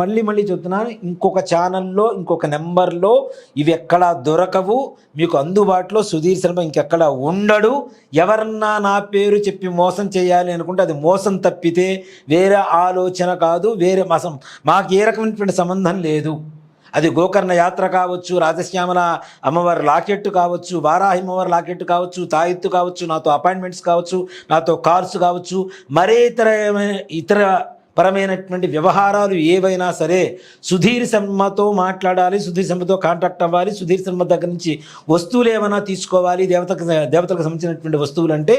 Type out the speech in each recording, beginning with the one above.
మళ్ళీ మళ్ళీ చెప్తున్నాను ఇంకొక ఛానల్లో ఇంకొక నెంబర్లో ఇవి ఎక్కడా దొరకవు. మీకు అందుబాటులో సుధీర్ శర్మ ఇంకెక్కడ ఉండడు. ఎవరన్నా నా పేరు చెప్పి మోసం చేయాలి అనుకుంటే అది మోసం తప్పితే వేరే ఆలోచన కాదు వేరే మసం మాకు ఏ రకమైనటువంటి సంబంధం లేదు. అది గోకర్ణ యాత్ర కావచ్చు రాజశ్యామల అమ్మవారి లాకెట్ కావచ్చు వారాహి అమ్మవారి లాకెట్ కావచ్చు తాయిత్తు కావచ్చు నాతో అపాయింట్మెంట్స్ కావచ్చు నాతో కార్స్ కావచ్చు మరే ఇతర ఇతర పరమైనటువంటి వ్యవహారాలు ఏవైనా సరే సుధీర్ శర్మతో మాట్లాడాలి సుధీర్ శర్మతో కాంటాక్ట్ అవ్వాలి సుధీర్ శర్మ దగ్గర నుంచి వస్తువులు ఏమైనా తీసుకోవాలి దేవతకు దేవతలకు సంబంధించినటువంటి వస్తువులు అంటే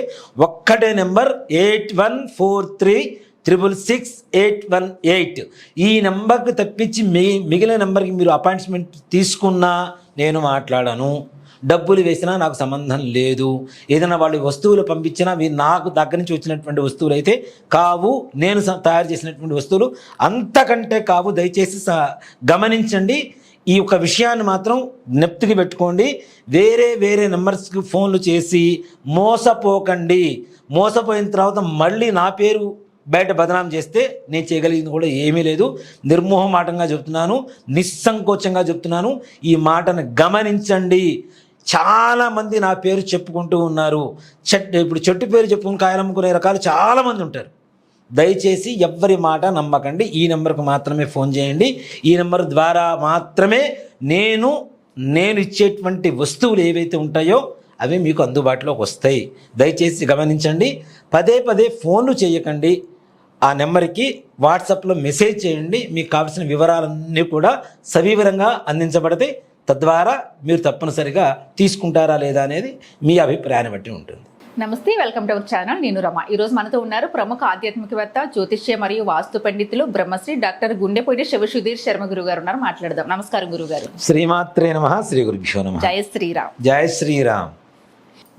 ఒక్కటే number eight one four three triple six eight one eight ఈ నెంబర్కి తప్పించి మిగిలిన నెంబర్కి మీరు అపాయింట్మెంట్ తీసుకున్నా నేను మాట్లాడను. డబ్బులు వేసినా నాకు సంబంధం లేదు. ఏదైనా వాళ్ళు వస్తువులు పంపించినా మీరు నాకు దగ్గర నుంచి వచ్చినటువంటి వస్తువులు అయితే కావు. నేను స- తయారు చేసినటువంటి వస్తువులు అంతకంటే కావు. దయచేసి స- గమనించండి. ఈ యొక్క విషయాన్ని మాత్రం నెప్తికి పెట్టుకోండి. వేరే వేరే నెంబర్స్కి ఫోన్లు చేసి మోసపోకండి. మోసపోయిన తర్వాత మళ్ళీ నా పేరు బయట బదనాం చేస్తే నేను చేయగలిగింది కూడా ఏమీ లేదు. నిర్మోహమాటంగా చెప్తున్నాను. నిస్సంకోచంగా చెప్తున్నాను. ఈ మాటను గమనించండి. చాలామంది నా పేరు చెప్పుకుంటూ ఉన్నారు. చెట్టు ఇప్పుడు చెట్టు పేరు చెప్పుకుని కాయలమ్ముకునే రకాలు చాలామంది ఉంటారు. దయచేసి ఎవ్వరి మాట నమ్మకండి. ఈ నెంబర్కు మాత్రమే ఫోన్ చేయండి. ఈ నెంబర్ ద్వారా మాత్రమే నేను నేను ఇచ్చేటువంటి వస్తువులు ఏవైతే ఉంటాయో అవి మీకు అందుబాటులోకి వస్తాయి. దయచేసి గమనించండి. పదే పదే ఫోన్లు చేయకండి. ఆ నెంబర్కి వాట్సాప్లో మెసేజ్ చేయండి. మీకు కావాల్సిన వివరాలన్నీ కూడా సవివరంగా అందించబడతాయి. తద్వారా మీరు తప్పనిసరిగా తీసుకుంటారా లేదా అనేది మీ అభిప్రాయాన్ని బట్టి ఉంటుంది. నమస్తే వెల్కమ్ టు అవర్ ఛానల్. నేను రమ. ఈ రోజు మనతో ఉన్నారు ప్రముఖ ఆధ్యాత్మికవేత్త జ్యోతిష్య మరియు వాస్తు పండితులు బ్రహ్మశ్రీ డాక్టర్ గుండెపూడి శివ సుధీర్ శర్మ గురువు గారు ఉన్నారు. మాట్లాడదాం. నమస్కారం గురుగారు. శ్రీమాత్రే నమ. శ్రీ గురుభ్యో నమ. జయ శ్రీరామ్. జయ శ్రీరామ్.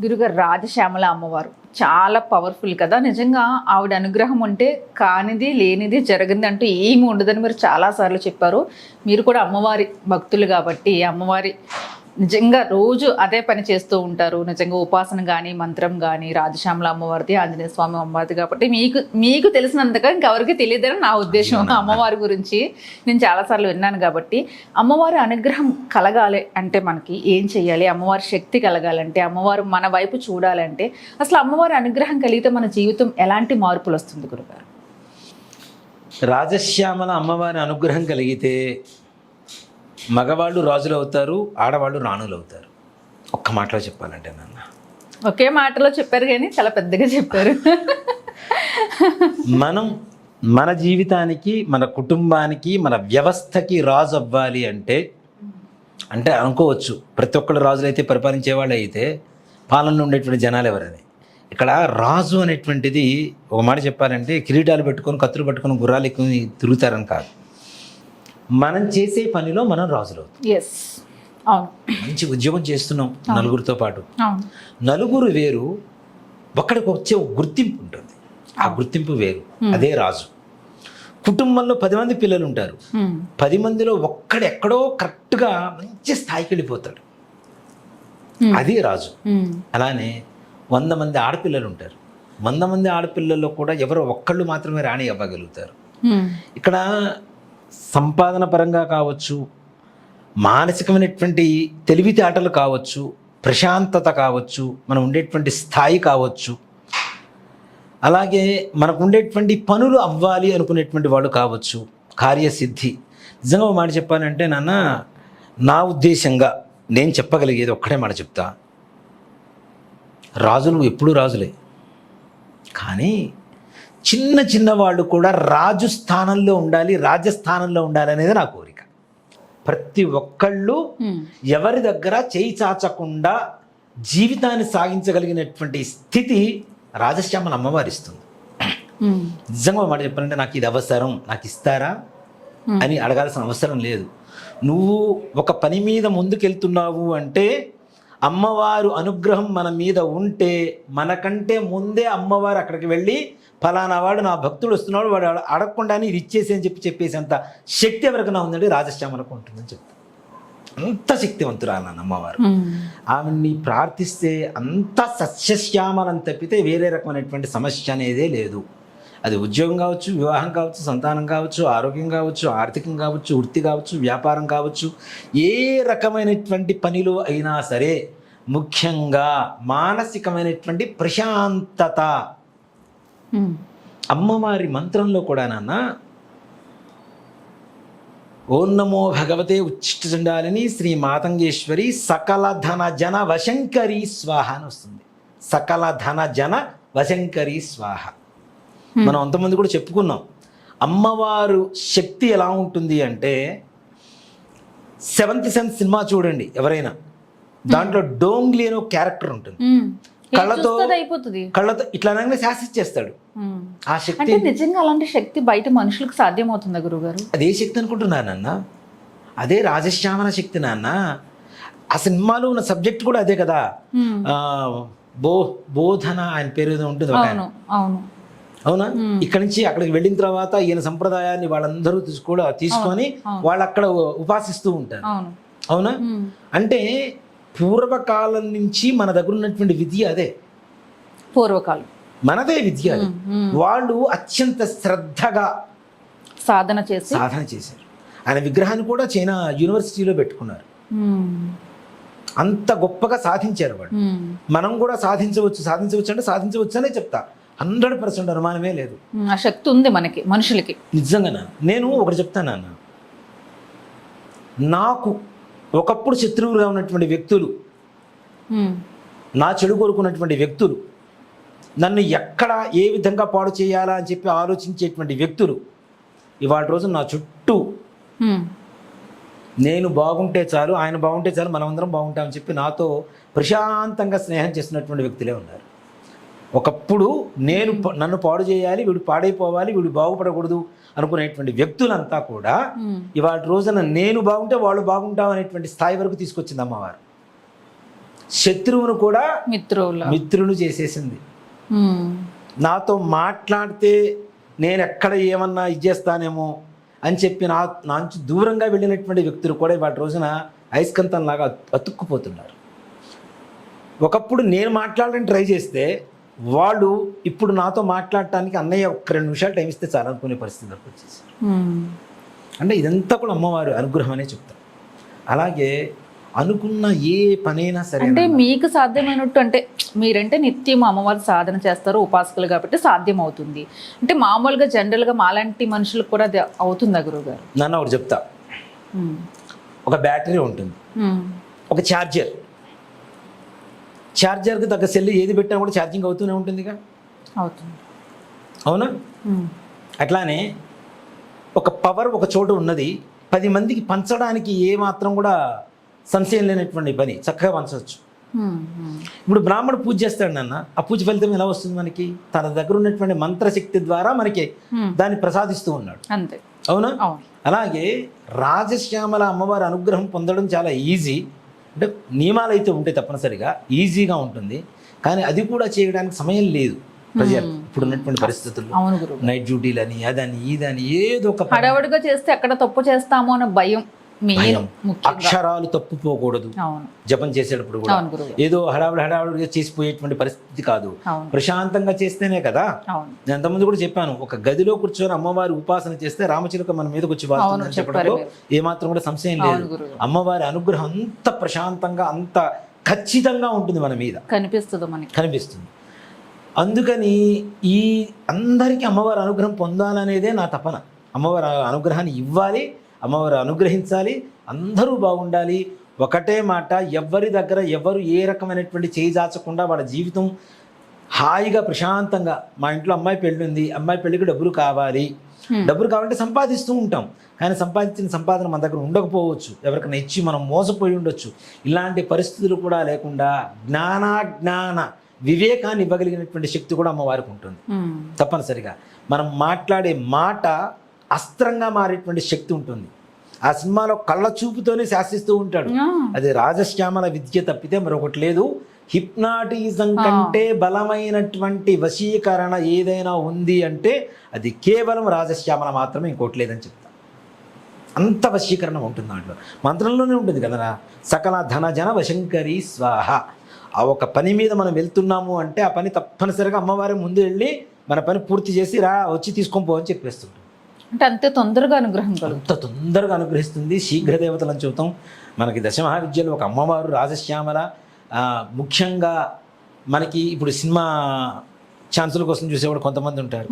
గురుగారు రాజశ్యామల అమ్మవారు. చాలా పవర్ఫుల్ కదా. నిజంగా ఆవిడ అనుగ్రహం ఉంటే కానిది లేనిది జరిగింది అంటూ ఏమి ఉండదని మీరు చాలాసార్లు చెప్పారు. మీరు కూడా అమ్మవారి భక్తులు కాబట్టి అమ్మవారి నిజంగా రోజు అదే పని చేస్తూ ఉంటారు. నిజంగా ఉపాసన కానీ మంత్రం కానీ రాజశ్యామల అమ్మవారిది ఆంజనేయ స్వామి అమ్మవారిది కాబట్టి మీకు మీకు తెలిసినంతగా ఇంకెవరికి తెలియదని నా ఉద్దేశం. అమ్మవారి గురించి నేను చాలాసార్లు విన్నాను కాబట్టి అమ్మవారి అనుగ్రహం కలగాలి అంటే మనకి ఏం చేయాలి అమ్మవారి శక్తి కలగాలంటే అమ్మవారు మన వైపు చూడాలంటే అసలు అమ్మవారి అనుగ్రహం కలిగితే మన జీవితం ఎలాంటి మార్పులు వస్తుంది గురుగారు? రాజశ్యామల అమ్మవారి అనుగ్రహం కలిగితే మగవాళ్ళు రాజులు అవుతారు ఆడవాళ్ళు రాణులు అవుతారు ఒక్క మాటలో చెప్పాలంటే నాన్న. ఒకే మాటలో చెప్పారు కానీ చాలా పెద్దగా చెప్పారు. మనం మన జీవితానికి మన కుటుంబానికి మన వ్యవస్థకి రాజు అవ్వాలి అంటే అంటే అనుకోవచ్చు. ప్రతి ఒక్కళ్ళు రాజులైతే పరిపాలించే వాళ్ళు అయితే పాలనలో ఉండేటువంటి జనాలు ఎవరని. ఇక్కడ రాజు అనేటువంటిది ఒక మాట చెప్పాలంటే కిరీటాలు పెట్టుకొని కత్తులు పట్టుకొని గుర్రాలు ఎక్కువ తిరుగుతారని కాదు. మనం చేసే పనిలో మనం రాజులు ఎస్ అవును. మంచి ఉద్యోగం చేస్తున్నాం నలుగురితో పాటు. నలుగురు వేరు ఒక్కడికి వచ్చే గుర్తింపు ఉంటుంది. ఆ గుర్తింపు వేరు. అదే రాజు. కుటుంబంలో పది మంది పిల్లలు ఉంటారు. పది మందిలో ఒక్కడెక్కడో కరెక్ట్గా మంచి స్థాయికి వెళ్ళిపోతాడు. అది రాజు. అలానే వంద మంది ఆడపిల్లలు ఉంటారు. వంద మంది ఆడపిల్లల్లో కూడా ఎవరో ఒక్కళ్ళు మాత్రమే రాణి అవ్వగలుగుతారు. ఇక్కడ సంపాదన పరంగా కావచ్చు మానసికమైనటువంటి తెలివితేటలు కావచ్చు ప్రశాంతత కావచ్చు మనం ఉండేటువంటి స్థాయి కావచ్చు అలాగే మనకు ఉండేటువంటి పనులు అవ్వాలి అనుకునేటువంటి వాళ్ళు కావచ్చు కార్యసిద్ధి. నిజంగా ఒక మాట చెప్పాలంటే నాన్న నా ఉద్దేశంగా నేను చెప్పగలిగేది ఒక్కడే మాట చెప్తా. రాజులు ఎప్పుడూ రాజులే. కానీ చిన్న చిన్న వాళ్ళు కూడా రాజు స్థానంలో ఉండాలి రాజస్థానంలో ఉండాలి అనేది నా కోరిక ప్రతి ఒక్కళ్ళు. ఎవరి దగ్గర చేయి చాచకుండా జీవితాన్ని సాగించగలిగినటువంటి స్థితి రాజశ్యామల అమ్మవారి ఇస్తుంది. నిజంగా మాట చెప్పాలంటే నాకు ఇది అవసరం నాకు ఇస్తారా అని అడగాల్సిన అవసరం లేదు నువ్వు ఒక పని మీద ముందుకెళ్తున్నావు అంటే అమ్మవారు అనుగ్రహం మన మీద ఉంటే మనకంటే ముందే అమ్మవారు అక్కడికి వెళ్ళి ఫలానా వాడు నా భక్తుడు వస్తున్నాడు వాడు అడ- అడగకుండానే ఇది ఇచ్చేసి అని చెప్పి చెప్పేసేంత శక్తి ఎవరికైనా ఉందంటే రాజశ్యామలకు ఉంటుందని చెప్తాను అంత శక్తివంతురాలు నాన్న అమ్మవారు. ఆవిడ్ని ప్రార్థిస్తే అంత సస్యశ్యామలని తప్పితే వేరే రకమైనటువంటి సమస్య అనేదే లేదు అది ఉద్యోగం కావచ్చు వివాహం కావచ్చు సంతానం కావచ్చు ఆరోగ్యం కావచ్చు ఆర్థికం కావచ్చు వృత్తి కావచ్చు వ్యాపారం కావచ్చు ఏ రకమైనటువంటి పనిలో అయినా సరే ముఖ్యంగా మానసికమైనటువంటి ప్రశాంతత. అమ్మవారి మంత్రంలో కూడా నాన్న ఓం నమో భగవతే ఉచ్చిష్ట చండాలిని శ్రీ మాతంగేశ్వరి సకల ధన జన వశంకరి స్వాహ అని వస్తుంది. సకల ధన జన వశంకరి స్వాహ. మనం అంతమంది కూడా చెప్పుకున్నాం. అమ్మవారు శక్తి ఎలా ఉంటుంది అంటే సెవెంత్ సెన్స్ సినిమా చూడండి ఎవరైనా. దాంట్లో డోంగ్లీ అనే ఒక క్యారెక్టర్ ఉంటుంది. కళ్ళతో- అయిపోతుంది? కళ్ళతో ఇట్లా అనగానే శాసిచ్చేస్తాడు. ఉమ్. ఆ శక్తి నిజంగా అలాంటి శక్తి బయట మనుషులకు సాధ్యమవుతుందా గురుగారు అదే శక్తి అనుకుంటున్నానన్న అదే రాజశ్యామల శక్తి నాన్న. ఆ సినిమాలో ఉన్న సబ్జెక్ట్ కూడా అదే కదా. బో బోధన ఆయన పేరు ఏదో ఉంటుంది. అవును అవును. ఇక్కడి నుంచి అక్కడికి వెళ్ళిన తర్వాత ఈయన సంప్రదాయాన్ని వాళ్ళందరూ తీసుకో తీసుకొని. వాళ్ళు అక్కడ ఉపాసిస్తూ ఉంటారు. అవును. అంటే పూర్వకాలం నుంచి మన దగ్గర ఉన్నటువంటి విద్య అదే. పూర్వకాలం. మనదే విద్య అది. వాళ్ళు అత్యంత శ్రద్ధగా సాధన చేసి సాధన చేశారు. ఆయన విగ్రహాన్ని కూడా చైనా యూనివర్సిటీలో పెట్టుకున్నారు. అంత గొప్పగా సాధించారు వాళ్ళు. ఉమ్. మనం కూడా సాధించవచ్చు సాధించవచ్చు అంటే సాధించవచ్చు అనే చెప్తా. హండ్రెడ్ పర్సెంట్ అనుమానమే లేదు. ఆ శక్తి ఉంది మనకి మనుషులకి. నిజంగా నేను ఒకటి చెప్తాను నాకు ఒకప్పుడు శత్రువులుగా ఉన్నటువంటి వ్యక్తులు. నా చెడు కోరుకున్నటువంటి వ్యక్తులు నన్ను ఎక్కడ ఏ విధంగా పాడు చేయాలా అని చెప్పి ఆలోచించేటువంటి వ్యక్తులు ఇవాళ రోజు నా చుట్టూ. నేను బాగుంటే చాలు ఆయన బాగుంటే చాలు మనమందరం బాగుంటామని చెప్పి నాతో ప్రశాంతంగా స్నేహం చేస్తున్నటువంటి వ్యక్తులే ఉన్నారు ఒకప్పుడు నేను నన్ను పాడు చేయాలి వీడు పాడైపోవాలి వీడు బాగుపడకూడదు అనుకునేటువంటి వ్యక్తులంతా కూడా. ఇవాళ రోజున నేను బాగుంటే వాళ్ళు బాగుంటాం అనేటువంటి స్థాయి వరకు తీసుకొచ్చింది అమ్మవారు శత్రువును కూడా మిత్రుల మిత్రులు చేసేసింది. నాతో మాట్లాడితే నేను ఎక్కడ ఏమన్నా ఇచ్చేస్తానేమో అని చెప్పి నా నా నుంచి దూరంగా వెళ్ళినటువంటి వ్యక్తులు కూడా ఇవాళ రోజున అయస్కంతంలాగా అత్- అతుక్కుపోతున్నారు ఒకప్పుడు నేను మాట్లాడడానికి ట్రై చేస్తే వాళ్ళు ఇప్పుడు నాతో మాట్లాడటానికి అన్నయ్య ఒక్క రెండు నిమిషాలు టైం ఇస్తే చాలా అనుకునే పరిస్థితిలోకి వచ్చేసారు ఉమ్. అంటే ఇదంతా కూడా అమ్మవారు అనుగ్రహం అనే చెప్తారు అలాగే అనుకున్న ఏ పనైనా సరే అంటే మీకు సాధ్యమైనట్టు అంటే మీరంటే నిత్యం అమ్మవారి సాధన చేస్తారు ఉపాసకులు కాబట్టి సాధ్యం అవుతుంది అంటే మామూలుగా జనరల్గా మాలాంటి మనుషులకు కూడా అవుతుందా గురుగారు నన్ను ఒకటి చెప్తా. ఒక బ్యాటరీ ఉంటుంది. ఒక ఛార్జర్. ఛార్జర్కి తగ్గ సెల్ ఏది పెట్టినా కూడా ఛార్జింగ్ అవుతూనే ఉంటుందిగా. అవుతుంది. అవునా. అట్లానే ఒక పవర్ ఒక చోట ఉన్నది పది మందికి పంచడానికి ఏ మాత్రం కూడా సంశయం లేనటువంటి పని చక్కగా పంచవచ్చు. ఇప్పుడు బ్రాహ్మడు పూజ చేస్తాడు నాన్న ఆ పూజ ఫలితం ఎలా వస్తుంది మనకి? తన దగ్గర ఉన్నటువంటి మంత్రశక్తి ద్వారా మనకి. దాన్ని ప్రసాదిస్తూ ఉన్నాడు. అంతే. అవును. అలాగే రాజశ్యామల అమ్మవారి అనుగ్రహం పొందడం చాలా ఈజీ. అంటే నియమాలు అయితే ఉంటాయి తప్పనిసరిగా ఈజీగా ఉంటుంది. కానీ అది కూడా చేయడానికి సమయం లేదు. ప్రజలు ఇప్పుడు ఉన్నటువంటి పరిస్థితుల్లో గురువు నైట్ డ్యూటీలని అదని ఇదని ఏదో ఒక. హడావుడిగా చేస్తే ఎక్కడ తప్పు చేస్తామో అనే భయం. భయం. అక్షరాలు తప్పుపోకూడదు. జపం చేసేటప్పుడు కూడా. ఏదో హడావుడి హడావుడిగా చేసిపోయేటువంటి పరిస్థితి కాదు. ప్రశాంతంగా చేస్తేనే కదా. నేను అంతమంది కూడా చెప్పాను ఒక గదిలో కూర్చొని అమ్మవారి ఉపాసన చేస్తే రామచిలుక మన మీదకి వచ్చి వాళ్తుందని చెప్పడంలో ఏమాత్రం కూడా సంశయం లేదు. అమ్మవారి అనుగ్రహం అంత ప్రశాంతంగా అంత ఖచ్చితంగా ఉంటుంది మన మీద. కనిపిస్తుంది మనకి. కనిపిస్తుంది. అందుకని ఈ అందరికీ అమ్మవారి అనుగ్రహం పొందాలనేదే నా తపన. అమ్మవారి అనుగ్రహాన్ని ఇవ్వాలి అమ్మవారు అనుగ్రహించాలి అందరూ బాగుండాలి. ఒకటే మాట ఎవరి దగ్గర ఎవరు ఏ రకమైనటువంటి చేయి చాచకుండా వాళ్ళ జీవితం హాయిగా ప్రశాంతంగా మా ఇంట్లో అమ్మాయి పెళ్ళి ఉంది అమ్మాయి పెళ్ళికి డబ్బులు కావాలి. డబ్బులు కావాలంటే సంపాదిస్తూ ఉంటాం. కానీ సంపాదించిన సంపాదన మన దగ్గర ఉండకపోవచ్చు. ఎవరికైనా ఇచ్చి మనం మోసపోయి ఉండొచ్చు. ఇలాంటి పరిస్థితులు కూడా లేకుండా జ్ఞానాజ్ఞాన వివేకాన్ని ఇవ్వగలిగినటువంటి శక్తి కూడా అమ్మవారికి ఉంటుంది. తప్పనిసరిగా. మనం మాట్లాడే మాట అస్త్రంగా మారేటువంటి శక్తి ఉంటుంది. ఆ సినిమాలో కళ్ళ చూపుతోనే శాసిస్తూ ఉంటాడు. అది రాజశ్యామల విద్య తప్పితే మరొకటి లేదు. హిప్నాటిజం కంటే బలమైనటువంటి వశీకరణ ఏదైనా ఉంది అంటే అది కేవలం రాజశ్యామల మాత్రమే ఇంకోటి లేదని చెప్తా. అంత వశీకరణ ఉంటుంది దాంట్లో. మంత్రంలోనే ఉంటుంది కదరా? సకల ధన జన వశంకరి స్వాహ. ఆ ఒక పని మీద మనం వెళ్తున్నాము అంటే ఆ పని తప్పనిసరిగా అమ్మవారి ముందు వెళ్ళి మన పని పూర్తి చేసి రా వచ్చి తీసుకొని పో అని చెప్పేస్తుంటాం. అంటే అంతే తొందరగా అనుగ్రహం అంత తొందరగా అనుగ్రహిస్తుంది. శీఘ్ర దేవతలని చెబుతాం. మనకి దశ మహావిద్యలో ఒక అమ్మవారు రాజశ్యామల ముఖ్యంగా మనకి ఇప్పుడు సినిమా ఛాన్సుల కోసం చూసేవాడు కొంతమంది ఉంటారు.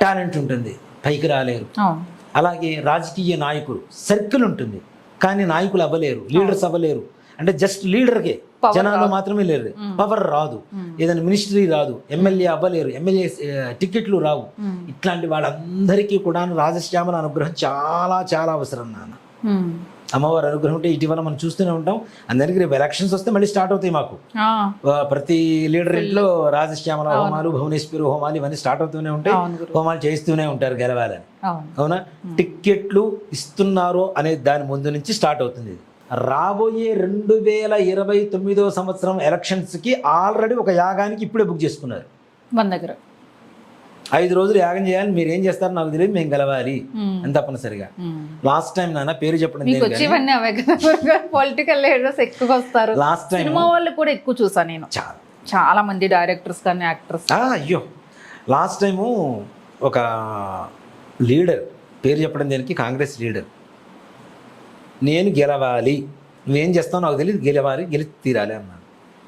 టాలెంట్ ఉంటుంది. పైకి రాలేరు. అలాగే రాజకీయ నాయకులు సర్కిల్ ఉంటుంది. కానీ నాయకులు అవ్వలేరు. లీడర్స్ అవ్వలేరు. అంటే జస్ట్ లీడర్కే Power జనాలు మాత్రమే లేరు పవర్ రాదు. ఏదైనా మినిస్ట్రీ రాదు. ఎమ్మెల్యే అవ్వలేరు. ఎమ్మెల్యే టికెట్లు రావు. ఉమ్. ఇట్లాంటి వాళ్ళందరికీ కూడా రాజశ్యామల అనుగ్రహం చాలా చాలా అవసరం నాన్న. అమ్మవారి అనుగ్రహం అంటే ఇటీవల మనం చూస్తూనే ఉంటాం. అందరికీ రేపు ఎలక్షన్స్ వస్తే మళ్ళీ స్టార్ట్ అవుతాయి మాకు. ప్రతి లీడర్ ఇంట్లో రాజశ్యామల హోమాలు భువనేశ్వరి హోమాలు ఇవన్నీ స్టార్ట్ అవుతూనే ఉంటాయి. హోమాలు చేస్తూనే ఉంటారు గెలవాలని. అవును. అవునా? టిక్కెట్లు ఇస్తున్నారో అనే దాని ముందు నుంచి స్టార్ట్ అవుతుంది ఇది. రాబోయే రెండు వేల ఇరవై తొమ్మిదో సంవత్సరం ఎలక్షన్స్కి ఆల్రెడీ ఒక యాగానికి ఇప్పుడే బుక్ చేసుకున్నారు. మన దగ్గర. ఐదు రోజులు యాగం చేయాలి మీరు ఏం చేస్తారో నాకు తెలియదు మేము గెలవాలి. అని తప్పనిసరిగా. లాస్ట్ టైం నాన్న పేరు చెప్పడం పొలిటికల్ లీడర్స్ ఎక్కువ వస్తారు. Last time. సినిమా వాళ్ళు కూడా ఎక్కువ చూసా నేను. చాలా. చాలా మంది డైరెక్టర్స్ కానీ యాక్టర్స్. అయ్యో. లాస్ట్ టైము ఒక లీడర్ పేరు చెప్పడం దేనికి? కాంగ్రెస్ లీడర్. నేను గెలవాలి. నువ్వేం చేస్తావు నాకు తెలియదు గెలవాలి గెలిచి తీరాలి అన్నాను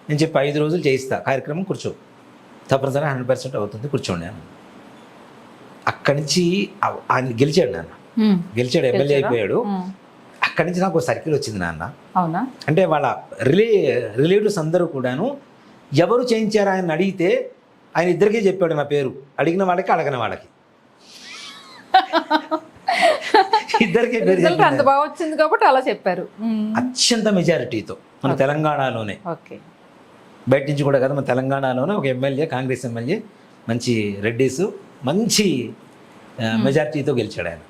నేను చెప్పి ఐదు రోజులు చేయిస్తా. కార్యక్రమం కూర్చో. తప్పనిసరిగా హండ్రెడ్ పర్సెంట్ అవుతుంది. కూర్చోండి అన్నాను అక్కడి నుంచి ఆయన గెలిచాడు నాన్న. గెలిచాడు ఎమ్మెల్యే అయిపోయాడు. అక్కడి నుంచి నాకు సర్కిల్ వచ్చింది నాన్న. అవునా? అంటే వాళ్ళ రిలే రిలేటివ్స్ అందరూ కూడాను ఎవరు చేయించారు ఆయన అడిగితే ఆయన ఇద్దరికే చెప్పాడు నా పేరు. అడిగిన వాళ్ళకి అడగని వాళ్ళకి. ఇద్దరికే రిజల్ట్ అంత బాగా వచ్చింది కాబట్టి అలా చెప్పారు. అత్యంత మెజారిటీతో మన తెలంగాణలోనే ఓకే బయట నుంచి కూడా కదా మన తెలంగాణలోనే ఒక ఎమ్మెల్యే కాంగ్రెస్ ఎమ్మెల్యే మంచి రెడ్డిస్ మంచి మెజారిటీతో గెలిచాడు ఆయన.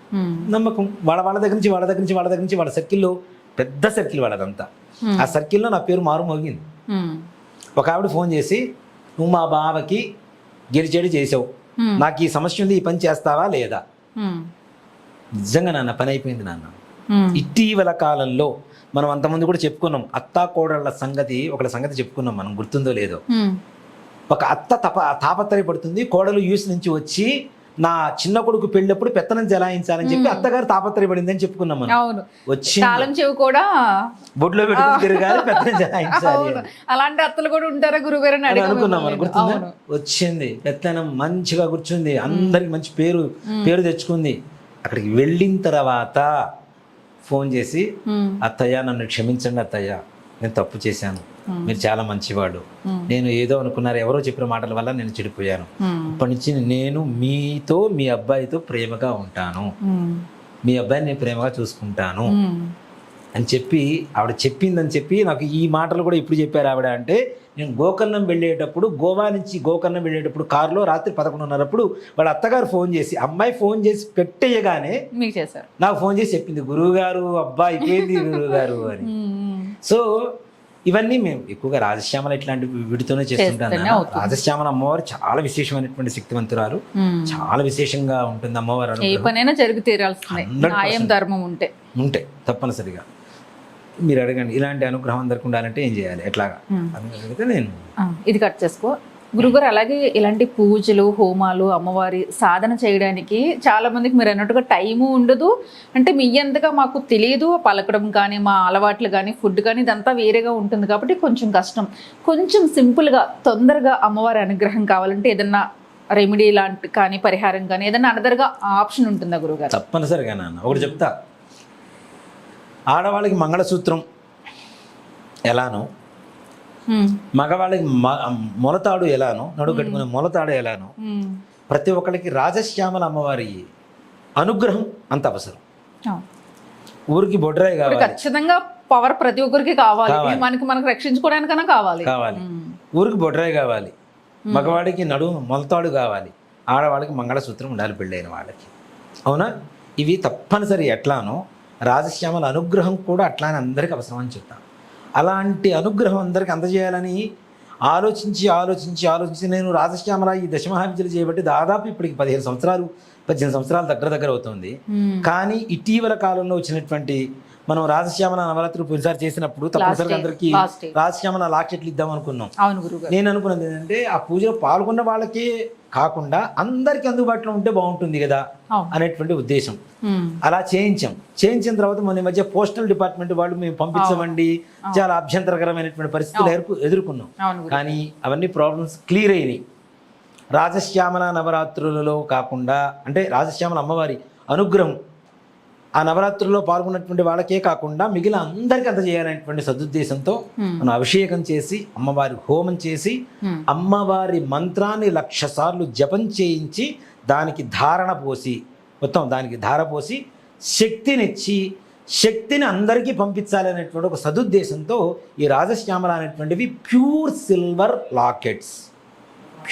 నమ్మకం వాళ్ళ వాళ్ళ దగ్గర నుంచి వాళ్ళ దగ్గర నుంచి వాళ్ళ దగ్గర నుంచి వాళ్ళ సర్కిల్లో పెద్ద సర్కిల్ వాళ్ళదంతా. ఆ సర్కిల్లో నా పేరు మారు మోగింది. ఒక ఆవిడ ఫోన్ చేసి నువ్వు మా బావకి గెలిచేడు చేసావు. నాకు ఈ సమస్య ఉంది ఈ పని చేస్తావా లేదా. నిజంగా నాన్న పని అయిపోయింది నాన్న. ఇటీవల కాలంలో మనం అంతమంది కూడా చెప్పుకున్నాం. అత్తా కోడళ్ళ సంగతి ఒకళ్ళ సంగతి చెప్పుకున్నాం మనం గుర్తుందో లేదో. ఒక అత్త తప తాపత్రయపడుతుంది. కోడలు యూస్ నుంచి వచ్చి నా చిన్న కొడుకు పెళ్ళప్పుడు పెత్తనం జలాయించాలని చెప్పి అత్తగారు తాపత్రయపడింది అని చెప్పుకున్నాం మనం. వచ్చి తాళం చెవి కూడా బొడ్లో పెట్టుకుని తిరగాలి పెత్తనం జలాయించాలి అలాంటి అత్తలు కూడా ఉంటారా గురుగారు అనుకున్నాం. గుర్తుందా? వచ్చింది. పెత్తనం మంచిగా కూర్చుంది. అందరికి మంచి పేరు పేరు తెచ్చుకుంది. అక్కడికి వెళ్ళిన తర్వాత ఫోన్ చేసి. అత్తయ్య నన్ను క్షమించండి అత్తయ్య నేను తప్పు చేశాను మీరు చాలా మంచివాడు. నేను ఏదో అనుకున్నారు ఎవరో చెప్పిన మాటల వల్ల నేను చెడిపోయాను. ఇప్పటి నుంచి నేను మీతో మీ అబ్బాయితో ప్రేమగా ఉంటాను. మీ అబ్బాయిని నేను ప్రేమగా చూసుకుంటాను. అని చెప్పి ఆవిడ చెప్పిందని చెప్పి నాకు ఈ మాటలు కూడా ఇప్పుడు చెప్పారు ఆవిడ అంటే నేను గోకర్ణం వెళ్ళేటప్పుడు గోవా నుంచి గోకర్ణం వెళ్ళేటప్పుడు కారులో రాత్రి పదకొండున్నరప్పుడు వాళ్ళ అత్తగారు ఫోన్ చేసి అమ్మాయి ఫోన్ చేసి పెట్టేయగానే నాకు ఫోన్ చేసి చెప్పింది గురువు గారు అబ్బా అయిపోయింది గురువు గారు అని. సో ఇవన్నీ మేము ఎక్కువగా రాజశ్యామల ఇట్లాంటి వీటితోనే చేస్తుంటాను. రాజశ్యామల అమ్మవారు చాలా విశేషమైనటువంటి శక్తివంతురాలు. చాలా విశేషంగా ఉంటుంది అమ్మవారు ఏ అనుగ్రహం. పనైనా జరిగి తీరాల్సిందే 100% న్యాయం ధర్మం ఉంటే తప్పనిసరిగా మీరు అడగండి ఇలాంటి అనుగ్రహం అందరికి ఉండాలంటే ఏం చేయాలి? ఎట్లాగా? అడిగితే నేను ఇది కట్ చేసుకో. గురుగారు అలాగే ఇలాంటి పూజలు హోమాలు అమ్మవారి సాధన చేయడానికి చాలా మందికి మీరు అన్నట్టుగా టైము ఉండదు. అంటే మీ అంతగా మాకు తెలియదు పలకడం కానీ మా అలవాట్లు కానీ ఫుడ్ కానీ ఇదంతా వేరేగా ఉంటుంది కాబట్టి కొంచెం కష్టం. కొంచెం సింపుల్గా తొందరగా అమ్మవారి అనుగ్రహం కావాలంటే ఏదన్నా రెమెడీ లాంటి కానీ పరిహారం కానీ ఏదన్నా అనదర్గా ఆప్షన్ ఉంటుందా గురుగారు తప్పనిసరిగా నాన్న. ఒకటి చెప్తా. ఆడవాళ్ళకి మంగళసూత్రం ఎలానో మగవాళ్ళకి మొలతాడు ఎలానో నడువు కట్టుకునే మొలతాడు ఎలానో ప్రతి ఒక్కరికి రాజశ్యామల అమ్మవారి అనుగ్రహం అంత అవసరం. ఊరికి బొడ్రాయి కావాలి. ఖచ్చితంగా పవర్ ప్రతి ఒక్కరికి కావాలి. మనకి మనకు రక్షించుకోవడానికైనా కావాలి. కావాలి. ఊరికి బొడ్రాయి కావాలి. మగవాడికి నడుము మొలతాడు కావాలి. ఆడవాళ్ళకి మంగళసూత్రం ఉండాలి పెళ్ళైన వాళ్ళకి. అవునా? ఇవి తప్పనిసరి ఎట్లానో రాజశ్యామల అనుగ్రహం కూడా అట్లానే అందరికీ అవసరం అని చెప్తాను అలాంటి అనుగ్రహం అందరికీ అందజేయాలని ఆలోచించి ఆలోచించి ఆలోచించి నేను రాజశ్యామల ఈ దశమహావిద్యలు చేయబట్టి దాదాపు ఇప్పటికి పదిహేను సంవత్సరాలు పద్దెనిమిది సంవత్సరాలు దగ్గర దగ్గర అవుతుంది. కానీ ఇటీవల కాలంలో వచ్చినటువంటి మనం రాజశ్యామల నవరాత్రి పోయినసారి చేసినప్పుడు తప్పనిసరిగా అందరికీ. రాజశ్యామల లాకెట్లు ఇద్దాం అనుకున్నాం నేను అనుకున్నది ఏంటంటే ఆ పూజలో పాల్గొన్న వాళ్ళకి కాకుండా అందరికి అందుబాటులో ఉంటే బాగుంటుంది కదా. అనేటువంటి ఉద్దేశం. అలా చేయించాం. చేయించిన తర్వాత మన మధ్య పోస్టల్ డిపార్ట్మెంట్ వాళ్ళు మేము పంపించమండి. చాలా అభ్యంతరకరమైనటువంటి పరిస్థితులు ఎదుర్కొ- ఎదుర్కొన్నాం. కానీ అవన్నీ ప్రాబ్లమ్స్ క్లియర్ అయినాయి. రాజశ్యామల నవరాత్రులలో కాకుండా అంటే రాజశ్యామల అమ్మవారి అనుగ్రహం ఆ నవరాత్రుల్లో పాల్గొన్నటువంటి వాళ్ళకే కాకుండా మిగిలిన అందరికీ అంత చేయాలనేటువంటి సదుద్దేశంతో మనం అభిషేకం చేసి అమ్మవారి హోమం చేసి. అమ్మవారి మంత్రాన్ని లక్ష సార్లు జపం చేయించి దానికి ధారణ పోసి మొత్తం దానికి ధార పోసి శక్తినిచ్చి శక్తిని అందరికీ పంపించాలనేటువంటి ఒక సదుద్దేశంతో ఈ రాజశ్యామల అనేటువంటివి ప్యూర్ సిల్వర్ లాకెట్స్.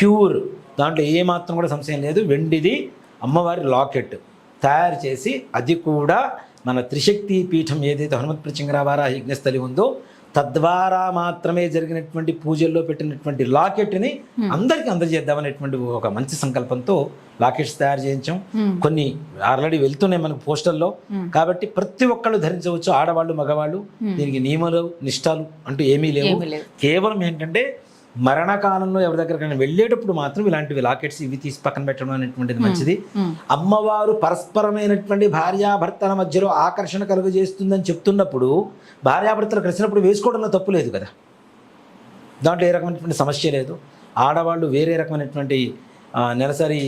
ప్యూర్. దాంట్లో ఏమాత్రం కూడా సంశయం లేదు. వెండిది అమ్మవారి లాకెట్. తయారు చేసి అది కూడా మన త్రిశక్తి పీఠం ఏదైతే హనుమత్ ప్రచింగరావార యజ్ఞస్థలి ఉందో తద్వారా మాత్రమే జరిగినటువంటి పూజల్లో పెట్టినటువంటి లాకెట్ని అందరికీ అందజేద్దామనేటువంటి ఒక మంచి సంకల్పంతో లాకెట్స్ తయారు చేయించాం. కొన్ని ఆల్రెడీ వెళ్తున్నాయి మనకు పోస్టల్లో. కాబట్టి ప్రతి ఒక్కళ్ళు ధరించవచ్చు ఆడవాళ్ళు మగవాళ్ళు. దీనికి నియమాలు నిష్టాలు అంటూ ఏమీ లేవు. ఏమీ లేవు. కేవలం ఏంటంటే మరణకాలంలో ఎవరి దగ్గరకైనా వెళ్ళేటప్పుడు మాత్రం ఇలాంటివి లాకెట్స్ ఇవి తీసి పక్కన పెట్టడం అనేటువంటిది మంచిది. అమ్మవారు పరస్పరమైనటువంటి భార్యాభర్తల మధ్యలో ఆకర్షణ కలుగజేస్తుందని చెప్తున్నప్పుడు భార్యాభర్తలు కలిసినప్పుడు వేసుకోవడంలో తప్పు లేదు కదా. దాంట్లో ఏ రకమైనటువంటి సమస్య లేదు. ఆడవాళ్ళు వేరే రకమైనటువంటి నెలసరి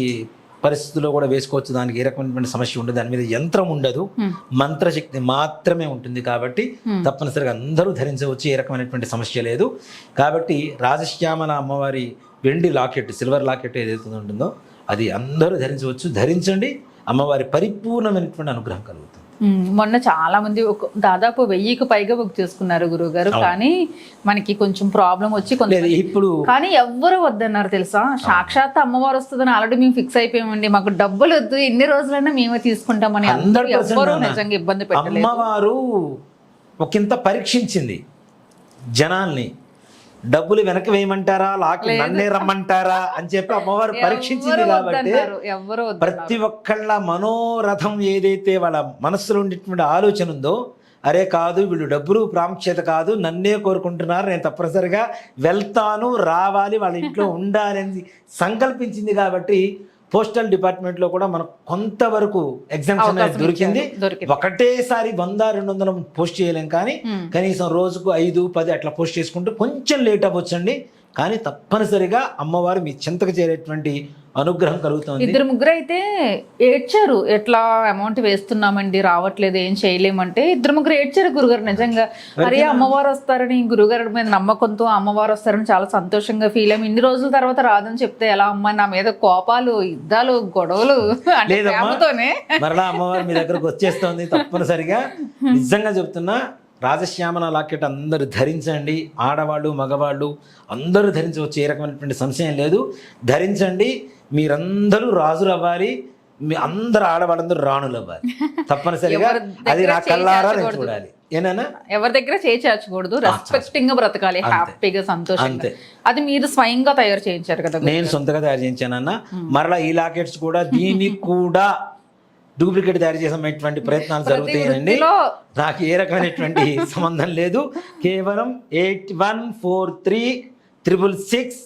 పరిస్థితుల్లో కూడా వేసుకోవచ్చు. దానికి ఏ రకమైనటువంటి సమస్య ఉండదు. దాని మీద యంత్రం ఉండదు. మంత్రశక్తి మాత్రమే ఉంటుంది కాబట్టి తప్పనిసరిగా అందరూ ధరించవచ్చు. ఏ రకమైనటువంటి సమస్య లేదు. కాబట్టి రాజశ్యామల అమ్మవారి వెండి లాకెట్ సిల్వర్ లాకెట్ ఏదైతే ఉంటుందో అది అందరూ ధరించవచ్చు. ధరించండి. అమ్మవారి పరిపూర్ణమైనటువంటి అనుగ్రహం కలుగుతుంది. మొన్న చాలా మంది ఒక దాదాపు వెయ్యికి పైగా బుక్ చేసుకున్నారు గురువు గారు కానీ మనకి కొంచెం ప్రాబ్లం వచ్చి లేదు ఇప్పుడు కానీ ఎవ్వరు వద్దన్నారు తెలుసా? సాక్షాత్ అమ్మవారు వస్తుందని ఆల్రెడీ మేము ఫిక్స్ అయిపోయామండి. మాకు డబ్బులు వద్దు ఎన్ని రోజులైనా మేమే తీసుకుంటామని అందరూ 100% ఎవ్వరూ. నిజంగా ఇబ్బంది పెట్టలేదు. అమ్మవారు ఒకంత పరీక్షించింది జనాల్ని. డబ్బులు వెనక్కి వేయమంటారా? లాకి నన్నే రమ్మంటారా? అని చెప్పి అమ్మవారు పరీక్షించింది కాబట్టి ప్రతి ఒక్కళ్ళ మనోరథం ఏదైతే వాళ్ళ మనస్సులో ఉండేటువంటి ఆలోచన ఉందో అరే కాదు వీళ్ళు డబ్బులు ప్రాముఖ్యత కాదు నన్నే కోరుకుంటున్నారు నేను తప్పనిసరిగా వెళ్తాను రావాలి వాళ్ళ ఇంట్లో ఉండాలి అని సంకల్పించింది కాబట్టి పోస్టల్ డిపార్ట్మెంట్లో కూడా మనకు కొంతవరకు ఎగ్జామ్షన్ దొరికింది. ఒకటేసారి వంద రెండు వందలు పోస్ట్ చేయలేం కానీ. కనీసం రోజుకు ఐదు పది అట్లా పోస్ట్ చేసుకుంటూ కొంచెం లేట్ అవ్వచ్చండి కానీ తప్పనిసరిగా అమ్మవారు మీ చింతకు చేరేటువంటి అనుగ్రహం కలుగుతుంది. ఇద్దరు ముగ్గురు అయితే ఏడ్చారు. ఎట్లా అమౌంట్ వేస్తున్నామండి రావట్లేదు ఏం చేయలేమంటే ఇద్దరు ముగ్గురు ఏడ్చారు గురుగారు. నిజంగా అరే అమ్మవారు వస్తారని గురుగారి మీద నమ్మకంతో అమ్మవారు వస్తారని చాలా సంతోషంగా ఫీల్ అయ్యి. ఇన్ని రోజుల తర్వాత రాదని చెప్తే ఎలా అమ్మ నా మీద కోపాలు యుద్ధాలు గొడవలు. ప్రేమతోనే. మరలా అమ్మవారు మీ దగ్గరకు వచ్చేస్తుంది తప్పనిసరిగా. నిజంగా చెప్తున్నా రాజశ్యామల లాకెట్ అందరూ ధరించండి. ఆడవాళ్ళు మగవాళ్ళు అందరూ ధరించవచ్చు ఏ రకమైనటువంటి సంశయం లేదు. ధరించండి. మీరందరూ రాజులు అవ్వాలి మీ అందరు ఆడవాళ్ళందరూ రాణులు అవ్వాలి తప్పనిసరిగా అది నా కల్లారా నేను చేయించకూడదు. చూడాలి. ఏనా ఎవరి దగ్గర చేర్చకూడదు రెస్పెక్టింగ్గా బ్రతకాలి. హ్యాపీగా సంతోషంగా. అది మీరు స్వయంగా తయారు చేయించారు కదా నేను సొంతగా తయారు చేయించానన్న. మరలా ఈ లాకెట్స్ కూడా దీనికి కూడా డూప్లికేట్ తయారు చేసేటువంటి ప్రయత్నాలు జరుగుతాయండి నాకు ఏ రకమైనటువంటి సంబంధం లేదు. కేవలం eight one four three triple six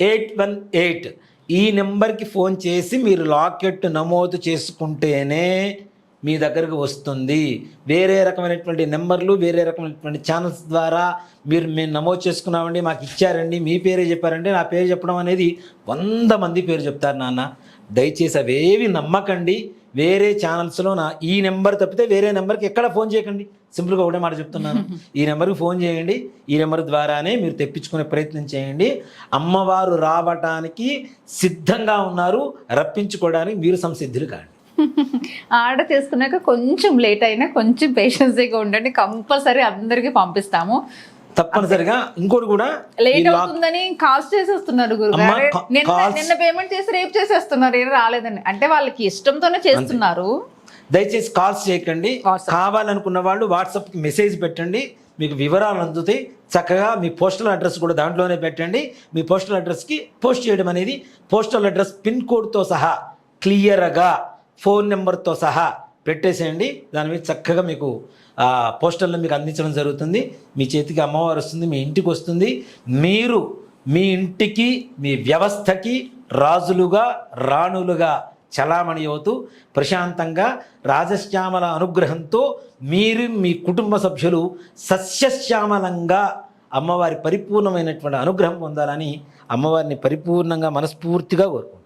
eight one eight. ఈ నెంబర్కి ఫోన్ చేసి మీరు లాకెట్ నమోదు చేసుకుంటేనే మీ దగ్గరకు వస్తుంది. వేరే రకమైనటువంటి నెంబర్లు వేరే రకమైనటువంటి ఛానల్స్ ద్వారా మీరు మేము నమోదు చేసుకున్నామండి మాకు ఇచ్చారండి మీ పేరే చెప్పారంటే నా పేరు చెప్పడం అనేది వంద మంది పేరు చెప్తారు నాన్న. దయచేసి అవేవి నమ్మకండి. వేరే ఛానల్స్లో నా ఈ నెంబర్ తప్పితే వేరే నెంబర్కి ఎక్కడ ఫోన్ చేయకండి. సింపుల్గా ఒకటే మాట చెప్తున్నాను. ఈ నెంబర్కి ఫోన్ చేయండి. ఈ నెంబర్ ద్వారానే మీరు తెప్పించుకునే ప్రయత్నం చేయండి. అమ్మవారు రావటానికి సిద్ధంగా ఉన్నారు. రప్పించుకోవడానికి మీరు సంసిద్ధులు కాండి. ఆర్డర్ చేసుకున్నాక కొంచెం లేట్ అయినా కొంచెం పేషెన్సీగా ఉండండి. కంపల్సరీ అందరికీ పంపిస్తాము. తప్పనిసరిగా ఇంకోటి కూడా లేట్ అవుతుందని కాల్స్ చేసేస్తున్నారు గురు అమ్మా, కా- నిన్న పేమెంట్ చేసి రేపు చేసేస్తున్నారు ఏం రాలేదని. అంటే వాళ్ళకి ఇష్టంతోనే చేస్తున్నారు. దయచేసి కాల్స్ చేయకండి. కావాలనుకున్న వాళ్ళు వాట్సాప్కి మెసేజ్ పెట్టండి. మీకు వివరాలు అందుతాయి. చక్కగా మీ పోస్టల్ అడ్రస్ కూడా దాంట్లోనే పెట్టండి. మీ పోస్టల్ అడ్రస్కి పోస్ట్ చేయడం అనేది పోస్టల్ అడ్రస్ పిన్ కోడ్తో సహా క్లియర్గా ఫోన్ నెంబర్తో సహా పెట్టేసేయండి. దాని మీద చక్కగా మీకు ఆ, పోస్టర్లు మీకు అందించడం జరుగుతుంది. మీ చేతికి అమ్మవారు వస్తుంది మీ ఇంటికి వస్తుంది. మీరు మీ ఇంటికి మీ వ్యవస్థకి రాజులుగా రాణులుగా చలామణి అవుతూ ప్రశాంతంగా రాజశ్యామల అనుగ్రహంతో మీరు మీ కుటుంబ సభ్యులు సస్యశ్యామలంగా అమ్మవారి పరిపూర్ణమైనటువంటి అనుగ్రహం పొందాలని అమ్మవారిని పరిపూర్ణంగా మనస్ఫూర్తిగా కోరుకుంటారు